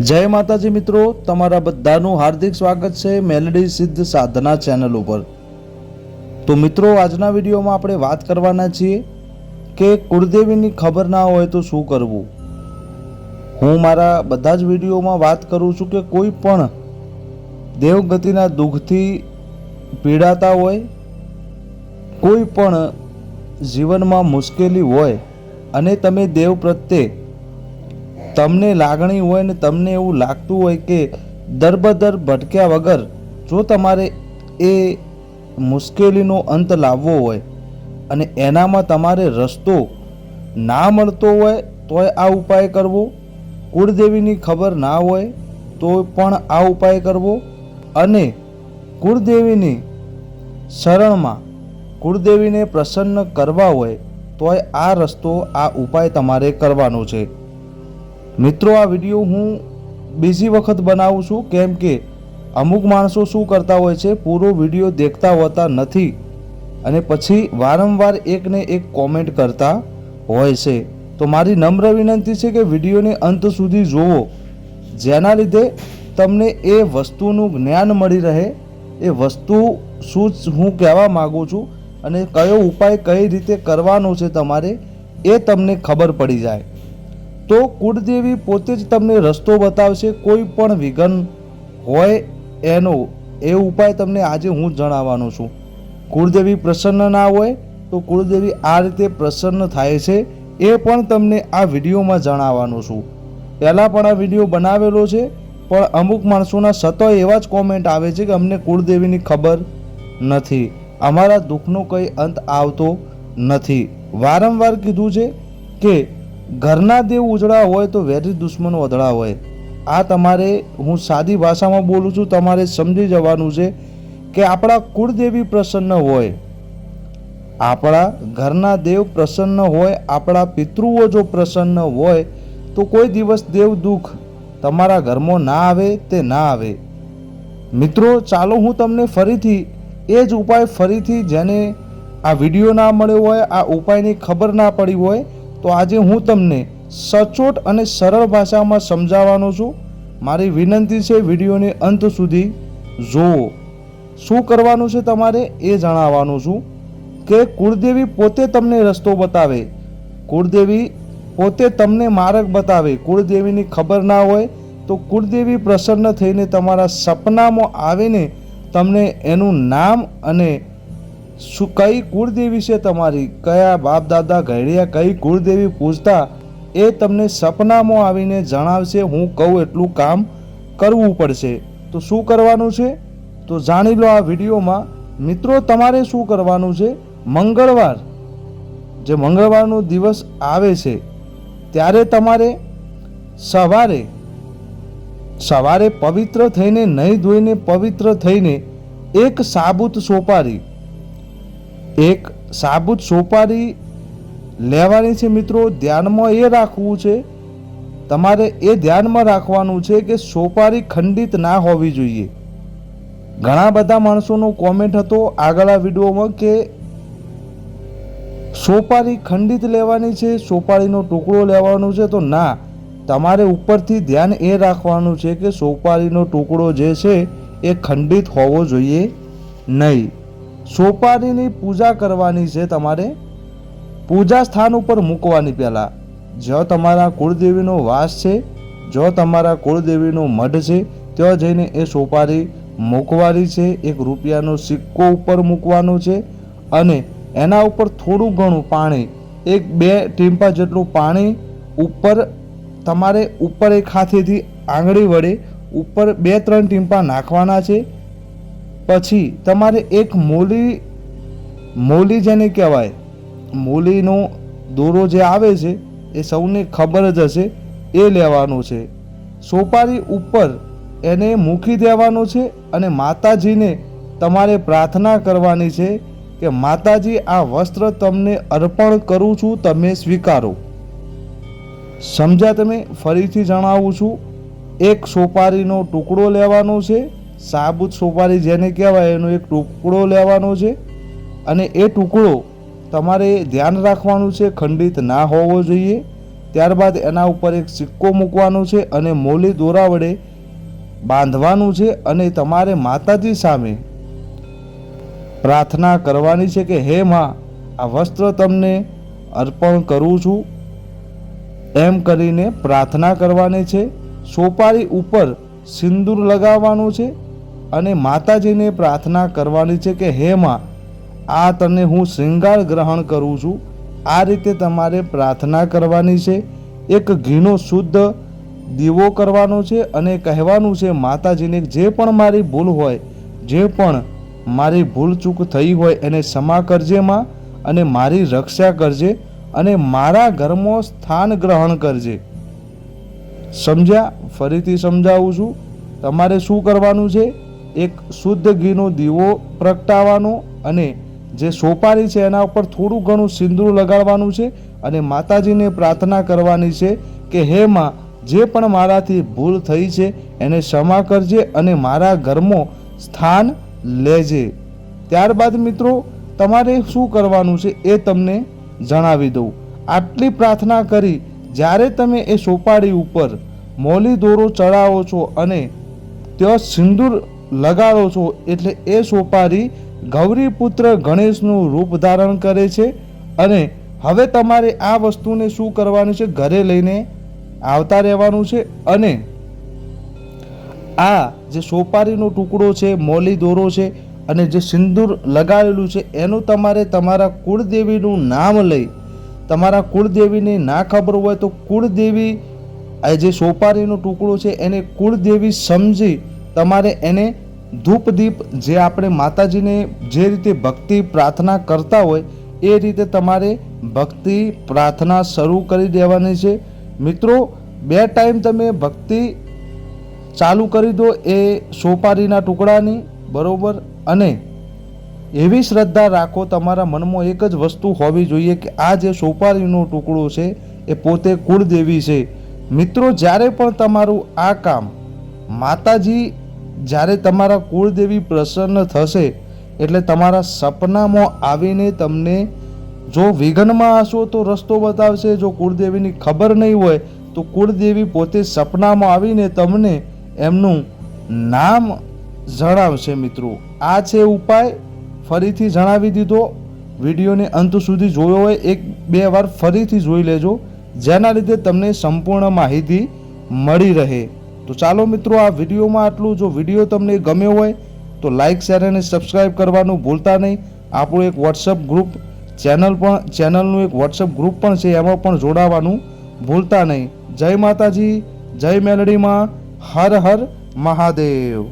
જય માતાજી મિત્રો, તમારા બધાનું હાર્દિક સ્વાગત છે મેલેડી સિદ્ધ સાધના ચેનલ ઉપર. તો મિત્રો, આજના વિડીયોમાં આપણે વાત કરવાના છીએ કે કુળદેવીની ખબર ના હોય તો શું કરવું? હું મારા બધા જ વિડીયોમાં વાત કરું છું કે કોઈ પણ દેવગતિના દુઃખથી પીડાતા હોય, કોઈ પણ જીવનમાં મુશ્કેલી હોય અને તમે દેવ પ્રત્યે તમને લાગણી હોય ને તમને એવું લાગતું હોય કે દરબદર ભટક્યા વગર જો તમારે એ મુશ્કેલીનો અંત લાવવો હોય અને એનામાં તમારે રસ્તો ના મળતો હોય તોય આ ઉપાય કરવો. કુળદેવીની ખબર ના હોય તો પણ આ ઉપાય કરવો. અને કુળદેવીની શરણમાં કુળદેવીને પ્રસન્ન કરવા હોય તોય આ રસ્તો, આ ઉપાય તમારે કરવાનો છે. મિત્રો, આ વીડિયો હું બીજી વખત બનાવું છું. કેમ કે અમુક માણસો શું કરતા હોય છે, પૂરો વીડિયો દેખતા હોતા નથી અને પછી વારંવાર એકને એક કોમેન્ટ કરતા હોય છે. તો મારી નમ્ર વિનંતી છે કે વિડીયોને અંત સુધી જુઓ, જેના લીધે તમને એ વસ્તુનું જ્ઞાન મળી રહે, એ વસ્તુ શું હું કહેવા માગું છું અને કયો ઉપાય કઈ રીતે કરવાનો છે તમારે એ તમને ખબર પડી જાય. તો કુળદેવી પોતે જ તમને રસ્તો બતાવશે, કોઈ પણ વિઘન હોય એનો. એ ઉપાય તમને આજે હું જણાવવાનો છું. કુળદેવી પ્રસન્ન ના હોય, તો કુળદેવી આ રીતે પ્રસન્ન થાય છે. એ પણ તમને આ વિડીયોમાં જણાવવાનું છું. પહેલાં પણ આ વીડિયો બનાવેલો છે, પણ અમુક માણસોના સતત એવા જ કોમેન્ટ આવે છે કે અમને કુળદેવીની ખબર નથી. અમારા દુઃખનો કંઈ અંત આવતો નથી. વારંવાર કીધું છે કે ઘરના દેવ ઉજળા હોય તો વેરી દુશ્મનો વધળા હોય. આ તમારે, હું સાદી ભાષામાં બોલું છું, તમારે સમજી જવાનું છે કે આપણા કુળદેવી પ્રસન્ન હોય. આપણા ઘરના દેવ પ્રસન્ન હોય, આપણા પિતૃઓ જો પ્રસન્ન હોય, તો કોઈ દિવસ દેવ દુઃખ તમારા ઘરમાં ના આવે તે ના આવે. મિત્રો, ચાલો હું તમને ફરીથી એ જ ઉપાય ફરીથી જેને આ વીડિયો ના મળ્યો હોય, આ ઉપાયની ખબર ના પડી હોય તો આજે હું તમને સચોટ અને સરળ ભાષામાં સમજાવવાનો છું. મારી વિનંતી છે વિડીયોને અંત સુધી જુઓ. શું કરવાનું છે તમારે એ જણાવવાનું છું કે કુળદેવી પોતે તમને રસ્તો બતાવે. કુળદેવી પોતે તમને માર્ગ બતાવે. કુળદેવીની ખબર ના હોય તો કુળદેવી પ્રસન્ન થઈને તમારા સપનામાં આવીને તમને એનું નામ અને શું કઈ કુળદેવી છે તમારી? કયા બાપ દાદા ઘડિયા કઈ કુળદેવી પૂજતા? એ તમને સપનામાં આવીને જણાવશે, હું કહું એટલું કામ કરવું પડશે. તો શું કરવાનું છે? તો જાણી લો આ વિડીયોમાં. મિત્રો, તમારે શું કરવાનું છે? મંગળવાર, જે મંગળવારનો દિવસ આવે છે, ત્યારે તમારે સવારે સવારે પવિત્ર થઈને નહીં ધોઈને પવિત્ર થઈને એક સાબુત સોપારી એક સાબુત સોપારી લેવાની છે મિત્રો. ધ્યાનમાં એ રાખવું છે, તમારે એ ધ્યાનમાં રાખવાનું છે કે સોપારી ખંડિત ના હોવી જોઈએ. ઘણા બધા માણસોનો કોમેન્ટ હતો આગળના વિડીયોમાં કે સોપારી ખંડિત લેવાની છે, સોપારીનો ટુકડો લેવાનો છે. તો ના, તમારે ઉપરથી ધ્યાન એ રાખવાનું છે કે સોપારીનો ટુકડો જે છે, એ ખંડિત હોવો જોઈએ નહીં. સોપારીની પૂજા કરવાની છે તમારે? પૂજા સ્થાન ઉપર મૂકવાની પહેલાં. જ્યાં તમારા કુળદેવીનો વાસ છે, જો તમારા કુળદેવીનો મઢ છે ત્યાં જઈને એ સોપારી મૂકવાની છે, એક રૂપિયાનો સિક્કો ઉપર મૂકવાનો છે અને એના ઉપર થોડું ઘણું પાણી, એક બે ટીમ્પા જેટલું પાણી ઉપર, તમારે ઉપર એક હાથેથી આંગળી વડે ઉપર બે ત્રણ ટીમ્પા નાખવાના છે પછી તમારે એક મોલી મોલી જેને કહેવાય, મૂલીનો દોરો જે આવે છે, એ સૌને ખબર જ હશે, એ લેવાનો છે. સોપારી ઉપર એને મૂકી દેવાનો છે અને માતાજીને તમારે પ્રાર્થના કરવાની છે કે માતાજી, આ વસ્ત્ર તમને અર્પણ કરું છું, તમે સ્વીકારો. સમજ્યા તમે? ફરીથી જણાવું છું. એક સોપારીનો ટુકડો લેવાનો છે સાબુત સોપારી જેને કહેવાય, એનો એક ટુકડો લેવાનો છે અને એ ટુકડો તમારે ધ્યાન રાખવાનું છે, ખંડિત ના હોવો જોઈએ. ત્યારબાદ એના ઉપર એક સિક્કો મૂકવાનો છે અને મોલી દોરા વડે બાંધવાનું છે અને તમારે માતાજી સામે પ્રાર્થના કરવાની છે કે, હે માં, આ વસ્ત્ર તમને અર્પણ કરું છું. એમ કરીને પ્રાર્થના કરવાની છે. સોપારી ઉપર સિંદૂર લગાવવાનું છે અને માતાજીને પ્રાર્થના કરવાની છે કે, હે માં, આ તને હું શ્રૃંગાર ગ્રહણ કરું છું. આ રીતે તમારે પ્રાર્થના કરવાની છે. એક ઘીનો શુદ્ધ દીવો કરવાનો છે અને કહેવાનું છે, માતાજીને જે પણ મારી ભૂલ હોય, જે પણ મારી ભૂલ ચૂક થઈ હોય, એને ક્ષમા કરજે માં અને મારી રક્ષા કરજે અને મારા ઘરમાં સ્થાન ગ્રહણ કરજે. સમજ્યા? ફરીથી સમજાવું છું. તમારે શું કરવાનું છે? એક શુદ્ધ ઘીનો દીવો પ્રગટાવવાનો અને જે સોપારી છે એના ઉપર થોડું ઘણું સિંદૂર લગાડવાનું છે અને માતાજીને પ્રાર્થના કરવાની છે કે, હે માં, જે પણ મારાથી ભૂલ થઈ છે, એને ક્ષમા કરજે અને મારા ઘરમાં સ્થાન લેજે. ત્યારબાદ મિત્રો, તમારે શું કરવાનું છે એ તમને જણાવી દઉં. આટલી પ્રાર્થના કરી, જ્યારે તમે એ સોપારી ઉપર મોલી દોરો ચડાવો છો અને ત્યાં સિંદૂર લગાડો છો એટલે એ સોપારી ગૌરીપુત્ર ગણેશનું રૂપ ધારણ કરે છે અને હવે તમારે આ વસ્તુને શું કરવાનું છે? ઘરે લઈને આવતા રહેવાનું છે અને આ જે સોપારીનો ટુકડો છે, મોલી દોરો છે અને જે સિંદૂર લગાડેલું છે, એનું તમારે તમારા કુળદેવીનું નામ લઈ, તમારા કુળદેવીને ના ખબર હોય તો કુળદેવી, આ જે સોપારીનો ટુકડો છે એને કુળદેવી સમજી તમારે એને ધૂપ દીપ જે આપણે માતાજીને જે રીતે ભક્તિ પ્રાર્થના કરતા હોય, એ રીતે તમારે ભક્તિ પ્રાર્થના શરૂ કરી દેવાની છે. મિત્રો, બે ટાઈમ તમે ભક્તિ ચાલુ કરી દો એ સોપારીના ટુકડાની, બરાબર? અને એવી શ્રદ્ધા રાખો, તમારા મનમાં એક જ વસ્તુ હોવી જોઈએ કે આ જે સોપારીનો ટુકડો છે, એ પોતે કુળદેવી છે. મિત્રો, જ્યારે પણ તમારું આ કામ માતાજી જ્યારે તમારા કુળદેવી પ્રસન્ન થશે, એટલે તમારા સપનામાં આવીને તમને જો વિઘ્નમાં હશો તો રસ્તો બતાવશે, જો કુળદેવીની ખબર નહીં હોય તો કુળદેવી પોતે સપનામાં આવીને તમને એમનું નામ જણાવશે મિત્રો. આ છે ઉપાય. ફરીથી જણાવી દીધો. વિડીયોને અંત સુધી જોયો હોય, એક બે વાર ફરીથી જોઈ લેજો. જેના લીધે તમને સંપૂર્ણ માહિતી મળી રહે. તો ચાલો મિત્રો, આ વિડીયોમાં આટલું. જો વીડિયો તમને ગમ્યો હોય, તો લાઇક શેર અને સબસ્ક્રાઇબ કરવાનું ભૂલતા નહીં. આપણું એક વોટ્સઅપ ગ્રુપ ચેનલ પણ ચેનલનું એક વોટ્સઅપ ગ્રુપ પણ છે, એમાં પણ જોડાવાનું ભૂલતા નહીં. જય માતાજી, જય મેલડીમાં, હર હર મહાદેવ.